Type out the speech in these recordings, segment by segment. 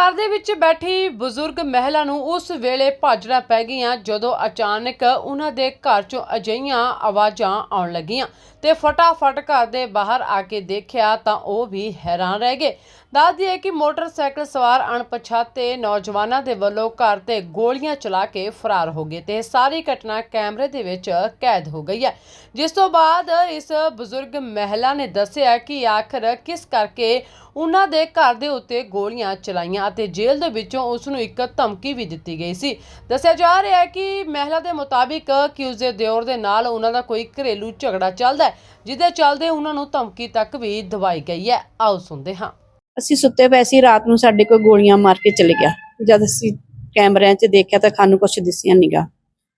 ਘਰ ਦੇ ਵਿੱਚ ਬੈਠੀ ਬਜ਼ੁਰਗ ਮਹਿਲਾ ਨੂੰ ਉਸ ਵੇਲੇ ਭਾਜੜਾ ਪੈ ਗਈਆਂ ਜਦੋਂ ਅਚਾਨਕ ਉਹਨਾਂ ਦੇ ਘਰ ਚੋਂ ਅਜਈਆਂ ਆਵਾਜ਼ਾਂ ਆਉਣ ਲੱਗੀਆਂ ਤੇ ਫਟਾਫਟ ਘਰ ਦੇ ਬਾਹਰ ਆ ਕੇ ਦੇਖਿਆ ਤਾਂ ਉਹ ਵੀ ਹੈਰਾਨ ਰਹਿ ਗਏ। ਦੱਸਦੀ ਹੈ ਕਿ ਮੋਟਰਸਾਈਕਲ ਸਵਾਰ ਅਣਪਛਾਤੇ ਨੌਜਵਾਨਾਂ ਦੇ ਵੱਲੋਂ ਘਰ ਤੇ ਗੋਲੀਆਂ ਚਲਾ ਕੇ ਫਰਾਰ ਹੋ ਗਏ ਤੇ ਇਹ ਸਾਰੀ ਘਟਨਾ ਕੈਮਰੇ ਦੇ ਵਿੱਚ ਕੈਦ ਹੋ ਗਈ ਹੈ। ਜਿਸ ਤੋਂ ਬਾਅਦ ਇਸ ਬਜ਼ੁਰਗ ਮਹਿਲਾ ਨੇ ਦੱਸਿਆ ਕਿ ਆਖਰ ਕਿਸ ਕਰਕੇ ਉਹਨਾਂ ਦੇ ਘਰ ਦੇ ਉੱਤੇ ਗੋਲੀਆਂ ਚਲਾਈਆਂ ਅਤੇ ਜੇਲ੍ਹ ਦੇ ਵਿੱਚੋਂ ਉਸ ਨੂੰ ਇੱਕ ਧਮਕੀ ਵੀ ਦਿੱਤੀ ਗਈ ਸੀ। ਦੱਸਿਆ ਜਾ ਰਿਹਾ ਹੈ ਕਿ ਮਹਿਲਾ ਦੇ ਮੁਤਾਬਿਕ ਕਿ ਉਸ ਦੇ ਦਿਓਰ ਦੇ ਨਾਲ ਉਹਨਾਂ ਦਾ ਕੋਈ ਘਰੇਲੂ ਝਗੜਾ ਚੱਲਦਾ ਹੈ ਜਿਹਦੇ ਚੱਲਦੇ ਉਹਨਾਂ ਨੂੰ ਧਮਕੀ ਤੱਕ ਵੀ ਦਵਾਈ ਗਈ ਹੈ। ਆਓ ਸੁਣਦੇ ਹਾਂ। ਅਸੀਂ ਸੁੱਤੇ ਪਏ ਸੀ ਰਾਤ ਨੂੰ ਸਾਡੇ ਕੋਲ ਗੋਲੀਆਂ ਮਾਰ ਕੇ ਚਲੇ ਗਿਆ। ਜਦ ਅਸੀਂ ਕੈਮਰਿਆਂ 'ਚ ਦੇਖਿਆ ਤਾਂ ਸਾਨੂੰ ਕੁਝ ਦਿਸਿਆ ਨੀਗਾ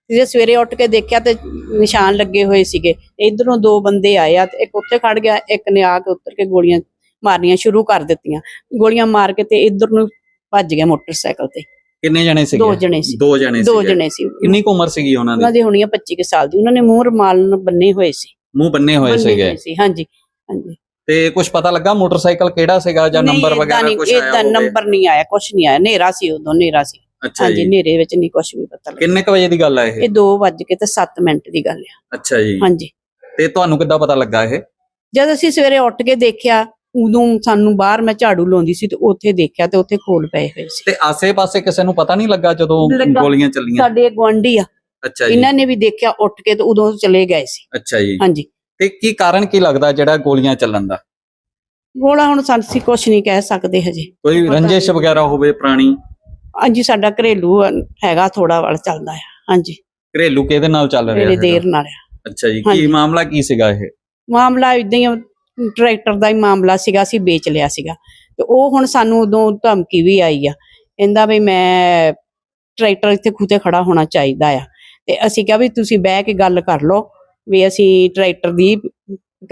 ਜੇ ਸਵੇਰੇ ਉੱਠ ਕੇ ਦੇਖਿਆ ਤੇ ਨਿਸ਼ਾਨ ਲੱਗੇ ਹੋਏ ਸੀਗੇ। ਇਧਰੋਂ ਦੋ ਬੰਦੇ ਆਏ ਆ ਤੇ ਇੱਕ ਉੱਥੇ ਖੜ ਗਿਆ ਇੱਕ ਨੇ ਆ ਕੇ ਉੱਤਰ ਕੇ ਗੋਲੀਆਂ ਮਾਰਨੀਆਂ ਸ਼ੁਰੂ ਕਰ ਦਿੱਤੀਆਂ। ਗੋਲੀਆਂ ਮਾਰ ਕੇ ਤੇ ਇਧਰ ਨੂੰ ਭੱਜ ਗਿਆ ਮੋਟਰਸਾਈਕਲ ਤੇ। ਕਿੰਨੇ ਜਣੇ ਸੀਗੇ? ਦੋ ਜਣੇ ਸੀ। ਦੋ ਜਣੇ ਦੋ ਸੀਗੇ। ਜਣੇ ਸੀ। ਕਿੰਨੀ ਕੁ ਉਮਰ ਸੀਗੀ ਉਹਨਾਂ ਉਹਨਾਂ ਦੀ ਦੀ ਹੋਣੀ ਆ 25 ਕੁ ਸਾਲ ਦੀ। ਉਹਨਾਂ ਨੇ ਮੂੰਹ ਰੁਮਾਲ ਨਾਲ ਬੰਨੇ ਹੋਏ ਸੀ। ਮੂੰਹ ਬੰਨੇ ਹੋਏ ਸੀਗੇ। ਹੋਏ ਸੀ ਹਾਂਜੀ ਹਾਂਜੀ। ਤੇ ਕੁਝ ਪਤਾ ਲੱਗਾ ਮੋਟਰਸਾਈਕਲ ਕਿਹੜਾ ਸੀਗਾ ਜਾਂ ਨੰਬਰ ਵਗੈਰਾ ਕੁਝ ਆਇਆ ਹੋਵੇ? ਨੰਬਰ ਨਹੀਂ ਆਇਆ ਕੁਝ ਨਹੀਂ ਆਇਆ ਹਨੇਰਾ ਸੀ ਉਦੋਂ ਹਨੇਰਾ ਸੀ। ਅੱਛਾ ਹਾਂਜੀ ਜੀ। ਹਨੇਰੇ ਵਿੱਚ ਨਹੀਂ ਕੁਝ ਵੀ ਪਤਾ ਲੱਗਾ। ਕਿੰਨੇ ਕੁ ਵਜੇ ਦੀ ਗੱਲ ਹੈ ਇਹ? ਇਹ 2 ਵੱਜ ਤੇ 7 ਮਿੰਟ ਦੀ ਗੱਲ ਆ। ਅੱਛਾ ਜੀ। ਹਾਂਜੀ। ਤੇ ਤੁਹਾਨੂੰ ਕਿੱਦਾਂ ਪਤਾ ਲੱਗਾ ਇਹ? ਜਦ ਅਸੀਂ ਸਵੇਰੇ ਉੱਠ ਕੇ ਦੇਖਿਆ ਉਦੋਂ ਸਾਨੂੰ ਬਾਹਰ ਮੈਂ ਝਾੜੂ ਲਾਉਂਦੀ ਸੀ ਤੇ ਉੱਥੇ ਦੇਖਿਆ ਤੇ ਉੱਥੇ ਖੋਲ ਪਏ ਹੋਏ ਸੀ। ਤੇ ਆਸੇ-ਪਾਸੇ ਕਿਸੇ ਨੂੰ ਪਤਾ ਨਹੀਂ ਲੱਗਾ ਜਦੋਂ। ਗੋਲੀਆਂ ਚੱਲੀਆਂ? ਸਾਡੇ ਗੁਆਂਢੀ ਆ। ਅੱਛਾ ਜੀ। ਇਹਨਾਂ ਨੇ ਵੀ ਦੇਖਿਆ ਉੱਠ ਕੇ ਤੇ ਉਦੋਂ ਚਲੇ ਗਏ ਸੀ। ਅੱਛਾ ਜੀ। ਹਾਂਜੀ। ਤੇ ਕੀ ਕਾਰਨ ਕੀ ਲੱਗਦਾ ਜਿਹੜਾ ਗੋਲੀਆਂ ਚੱਲਣ ਦਾ? ਗੋਲਾ ਹੁਣ ਸਾਨੂੰ ਅਸੀਂ ਕੁਝ ਨਹੀਂ ਕਹਿ ਸਕਦੇ ਹਜੇ। ਕੋਈ ਰੰਜਿਸ਼। ਵਗੈਰਾ ਹੋਵੇ ਪੁਰਾਣੀ? ਹਾਂਜੀ ਸਾਡਾ ਘਰੇਲੂ ਹੈਗਾ ਥੋੜਾ ਵਾਲ ਚੱਲਦਾ ਆ। ਹਾਂਜੀ। ਘਰੇਲੂ ਕਿਹਦੇ ਨਾਲ ਚੱਲ ਰਿਹਾ ਮੇਰੇ? ਦੇਰ ਨਾਲ ਆ। ਅੱਛਾ ਜੀ ਕੀ। ਮਾਮਲਾ ਕੀ ਸੀਗਾ ਇਹ? ਮਾਮਲਾ ਇਦਾਂ ਹੀ ਟਰੈਕਟਰ ਦਾ ਹੀ ਮਾਮਲਾ ਸੀਗਾ ਅਸੀਂ ਵੇਚ ਲਿਆ ਸੀਗਾ। ਤੇ ਉਹ ਹੁਣ ਸਾਨੂੰ ਉਦੋਂ ਧਮਕੀ ਵੀ ਆਈ ਆ। ਕਹਿੰਦਾ ਵੀ ਮੈਂ ਟਰੈਕਟਰ ਇੱਥੇ ਖੁੱਤੇ ਖੜਾ ਹੋਣਾ ਚਾਹੀਦਾ ਆ। ਤੇ ਅਸੀਂ ਕਿਹਾ ਵੀ ਤੁਸੀਂ ਬਹਿ ਕੇ ਗੱਲ ਕਰ ਲਓ। ਵੀ ਅਸੀਂ ਟਰੈਕਟਰ ਦੀ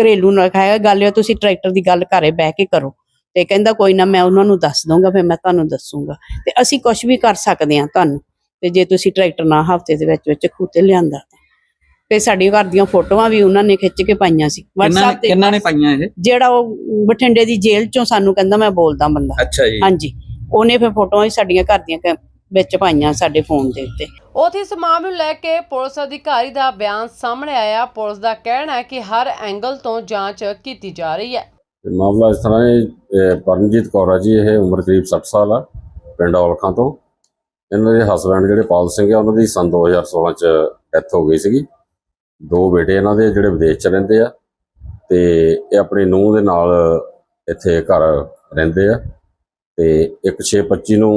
ਘਰੇਲੂ ਨਾਲ ਖਾਇਆ ਗੱਲ ਆ ਤੁਸੀਂ ਟਰੈਕਟਰ ਦੀ ਗੱਲ ਘਰੇ ਬਹਿ ਕੇ ਕਰੋ। ਤੇ ਕਹਿੰਦਾ ਕੋਈ ਨਾ ਮੈਂ ਉਹਨਾਂ ਨੂੰ ਦੱਸ ਦਊਂਗਾ ਫਿਰ ਮੈਂ ਤੁਹਾਨੂੰ ਦੱਸੂਗਾ। ਤੇ ਅਸੀਂ ਕੁਝ ਵੀ ਕਰ ਸਕਦੇ ਹਾਂ ਤੁਹਾਨੂੰ। ਤੇ ਜੇ ਤੁਸੀਂ ਟਰੈਕਟਰ ਨਾ ਹਫ਼ਤੇ ਦੇ ਵਿੱਚ ਵਿੱਚ ਖੁੱਤੇ ਲਿਆਂਦਾ ਤਾਂ। ਸਾਡੀ ਘਰ ਦੀਆਂ ਫੋਟੋਆਂ ਵੀ ਉਹਨਾਂ ਨੇ ਖਿੱਚ ਕੇ ਪਾਈਆਂ ਸੀ। ਨੇ WhatsApp ਤੇ ਕਿੰਨਾਂ ਨੇ ਪਾਈਆਂ ਇਹ? ਜਿਹੜਾ ਉਹ ਬਠਿੰਡੇ ਦੀ ਜੇਲ੍ਹ ਚੋਂ ਸਾਨੂੰ ਕਹਿੰਦਾ ਮੈਂ ਬੋਲਦਾ ਬੰਦਾ। ਅੱਛਾ ਜੀ। ਹਾਂਜੀ। ਉਹਨੇ ਫਿਰ ਫੋਟੋਆਂ ਵੀ ਸਾਡੀਆਂ ਘਰ ਦੀਆਂ ਵਿੱਚ ਪਾਈਆਂ ਸਾਡੇ ਫੋਨ ਦੇ ਉੱਤੇ। ਉਥੇ ਇਸ ਮਾਮਲੇ ਨੂੰ ਲੈ ਕੇ ਪੁਲਿਸ ਅਧਿਕਾਰੀ ਦਾ ਬਿਆਨ ਸਾਹਮਣੇ ਆਇਆ। ਪੁਲਿਸ ਦਾ ਕਹਿਣਾ ਹੈ ਕਿ ਹਰ ਐਂਗਲ ਤੋਂ ਜਾਂਚ ਕੀਤੀ ਜਾ ਰਹੀ ਹੈ। ਤੇ ਮਾਮਲਾ ਇਸ ਤਰ੍ਹਾਂ ਹੈ, ਇਹ ਪਰਮਜੀਤ ਕੌਰ ਆ ਜੀ, ਇਹ ਉਮਰ ਕਰੀਬ 60 ਸਾਲ ਆ, ਪਿੰਡ ਔਲਖਾਂ ਤੋਂ। ਇਹਨਾਂ ਦੇ ਹਸਬੰਡ ਜਿਹੜੇ ਪਾਲ ਸਿੰਘ ਆ, ਉਹਨਾਂ ਦੀ ਸਨ 2016 ਚ ਡੈਥ ਹੋ ਗਈ ਸੀਗੀ। ਦੋ ਬੇਟੇ ਇਹਨਾਂ ਦੇ ਜਿਹੜੇ ਵਿਦੇਸ਼ ਚ ਰਹਿੰਦੇ ਆ ਤੇ ਇਹ ਆਪਣੀ ਨੂੰਹ ਦੇ ਨਾਲ ਇੱਥੇ ਘਰ ਰਹਿੰਦੇ ਆ ਤੇ ਇੱਕ 625 ਨੂੰ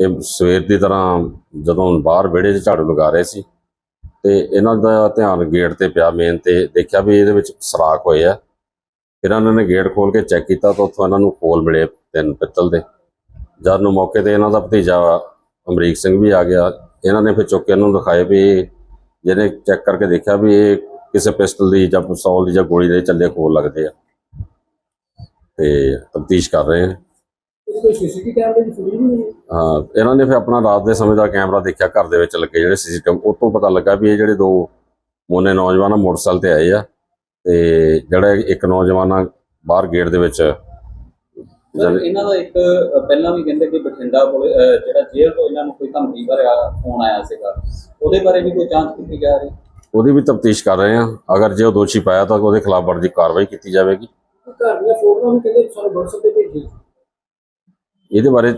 ਇਹ ਸਵੇਰ ਦੀ ਤਰ੍ਹਾਂ ਜਦੋਂ ਬਾਹਰ ਵਿਹੜੇ 'ਚ ਝਾੜੂ ਲਗਾ ਰਹੇ ਸੀ ਤੇ ਇਹਨਾਂ ਦਾ ਧਿਆਨ ਗੇਟ ਤੇ ਪਿਆ ਮੇਨ ਤੇ ਦੇਖਿਆ ਵੀ ਇਹਦੇ ਵਿੱਚ ਸਰਾਖ ਹੋਏ ਆ। ਫਿਰ ਇਹਨਾਂ ਨੇ ਗੇਟ ਖੋਲ ਕੇ ਚੈੱਕ ਕੀਤਾ ਤਾਂ ਉੱਥੋਂ ਇਹਨਾਂ ਨੂੰ ਖੋਲ ਮਿਲੇ ਤਿੰਨ ਪਿੱਤਲ ਦੇ। ਜਦ ਨੂੰ ਮੌਕੇ ਤੇ ਇਹਨਾਂ ਦਾ ਭਤੀਜਾ ਅਮਰੀਕ ਸਿੰਘ ਵੀ ਆ ਗਿਆ, ਇਹਨਾਂ ਨੇ ਫਿਰ ਚੁੱਕ ਕੇ ਇਹਨੂੰ ਦਿਖਾਏ ਵੀ ਇਹ ਜਿਹਨੇ ਚੈੱਕ ਕਰਕੇ ਦੇਖਿਆ ਵੀ ਇਹ ਕਿਸੇ ਪਿਸਟਲ ਦੀ ਜਾਂ ਪਿਸਤੌਲ ਦੀ ਜਾਂ ਗੋਲੀ ਦੇ ਚੱਲੇ ਖੋਲ ਲੱਗਦੇ ਆ। ਤੇ ਤਫਤੀਸ਼ ਕਰ ਰਹੇ ਆ। ਹਾਂ। ਇਹਨਾਂ ਨੇ ਫਿਰ ਆਪਣਾ ਰਾਤ ਦੇ ਸਮੇਂ ਦਾ ਕੈਮਰਾ ਦੇਖਿਆ ਘਰ ਦੇ ਵਿੱਚ ਲੱਗੇ ਜਿਹੜੇ ਸੀਸੀਟੀਵੀ ਉਹ ਤੋਂ ਪਤਾ ਲੱਗਾ ਵੀ ਇਹ ਜਿਹੜੇ ਦੋ ਮੋਨੇ ਨੌਜਵਾਨ ਮੋਟਰਸਾਈਕਲ ਤੇ ਆਏ ਆ ਤੇ ਜਿਹੜਾ ਇੱਕ ਨੌਜਵਾਨ ਆ ਬਾਹਰ ਗੇਟ ਦੇ ਵਿੱਚ ਸਰ ਇਹਨਾਂ ਦਾ ਇੱਕ ਅ, ਪਹਿਲਾਂ ਵੀ ਕਹਿੰਦੇ ਕਿ ਬਠਿੰਡਾ ਕੋਲ ਅ, ਜਿਹੜਾ ਜੇਲ੍ਹ ਤੋਂ ਇਹਨਾਂ ਨੂੰ ਕੋਈ ਧਮਕੀ ਭਰਿਆ ਫੋਨ ਆਇਆ ਸੀਗਾ। ਉਹਦੇ ਬਾਰੇ ਵੀ ਕੋਈ ਜਾਂਚ ਕੀਤੀ ਜਾ ਰਹੀ? ਉਹਦੀ ਵੀ ਤਫਤੀਸ਼ ਕਰ ਰਹੇ ਆ। ਅਗਰ ਜੇ ਉਹ ਦੋਸ਼ੀ ਪਾਇਆ ਤਾਂ ਉਹਦੇ ਖਿਲਾਫ ਬਣਦੀ ਕਾਰਵਾਈ ਕੀਤੀ ਜਾਵੇਗੀ। ਘਰ ਦੀਆਂ ਫੋਟੋਆਂ ਵੀ ਕਹਿੰਦੇ ਸਾਨੂੰ WhatsApp ਤੇ ਭੇਜੀ। ਇਹਦੇ ਬਾਰੇ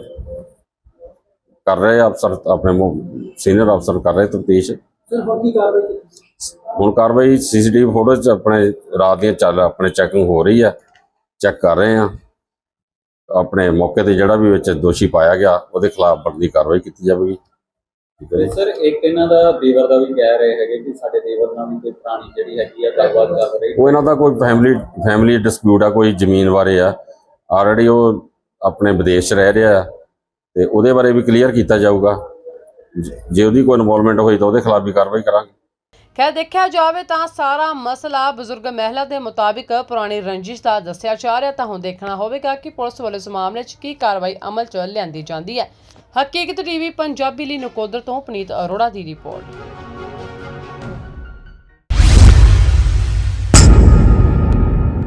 ਕਰ ਰਹੇ ਆ ਅਫਸਰ ਆਪਣੇ ਸੀਨੀਅਰ ਅਫਸਰ ਕਰ ਰਹੇ ਤਫਤੀਸ਼। ਸਰ ਹੁਣ ਕਾਰਵਾਈ ਕੀਤੀ? ਹੁਣ ਕਾਰਵਾਈ ਸੀਸੀਟੀਵੀ ਫੋਟੋ ਚ ਆਪਣੇ ਰਾਤ ਦੀਆਂ ਚੱਲ ਆਪਣੇ ਚੈਕਿੰਗ ਹੋ ਰਹੀ ਆ ਚੈੱਕ ਕਰ ਰਹੇ ਆ। ਆਪਣੇ ਮੌਕੇ ਤੇ ਜਿਹੜਾ ਵੀ ਵਿੱਚ ਦੋਸ਼ੀ ਪਾਇਆ ਗਿਆ ਉਹਦੇ ਖਿਲਾਫ ਬਣਦੀ ਕਾਰਵਾਈ ਕੀਤੀ ਜਾਵੇਗੀ। ਸਰ ਇੱਕ ਇਹਨਾਂ ਦਾ ਦੇਵਰ ਦਾ ਵੀ ਕਹਿ ਰਹੇ ਹੈਗੇ ਕਿ ਸਾਡੇ ਦੇਵਰ ਨਾਲ ਵੀ ਕੋਈ ਪੁਰਾਣੀ ਜਿਹੜੀ ਹੈਗੀ ਆ ਗੱਲਬਾਤ ਚੱਲ ਰਹੀ। ਉਹ ਇਹਨਾਂ ਦਾ ਕੋਈ ਫੈਮਿਲੀ ਫੈਮਿਲੀ ਡਿਸਪਿਊਟ ਆ ਕੋਈ ਜ਼ਮੀਨ ਬਾਰੇ ਆ। ਆਲਰੇਡੀ ਉਹ ਆਪਣੇ ਵਿਦੇਸ਼ ਰਹਿ ਰਿਹਾ ਤੇ ਉਹਦੇ ਬਾਰੇ ਵੀ ਕਲੀਅਰ ਕੀਤਾ ਜਾਊਗਾ। ਜੇ ਉਹਦੀ ਕੋਈ ਇਨਵੋਲਵਮੈਂਟ ਹੋਈ ਤਾਂ ਉਹਦੇ ਖਿਲਾਫ ਵੀ ਕਾਰਵਾਈ ਕਰਾਂਗੇ। ਖੈਰ, ਦੇਖਿਆ ਜਾਵੇ ਤਾਂ ਸਾਰਾ ਮਸਲਾ ਬਜ਼ੁਰਗ ਮਹਿਲਾ ਦੇ ਮੁਤਾਬਿਕ ਪੁਰਾਣੀ ਰੰਜਿਸ਼ ਦਾ ਦੱਸਿਆ ਜਾ ਰਿਹਾ, ਤਾਂ ਹੁਣ ਦੇਖਣਾ ਹੋਵੇਗਾ ਕਿ ਪੁਲਿਸ ਵੱਲੋਂ ਇਸ ਮਾਮਲੇ 'ਚ ਕੀ ਕਾਰਵਾਈ ਅਮਲ 'ਚ ਲਿਆਂਦੀ ਜਾਂਦੀ ਹੈ। ਹਕੀਕਤ ਟੀਵੀ, ਪੰਜਾਬੀ ਲਈ ਨਕੋਦਰ ਤੋਂ ਪਨੀਤ ਅਰੋੜਾ ਦੀ ਰਿਪੋਰਟ।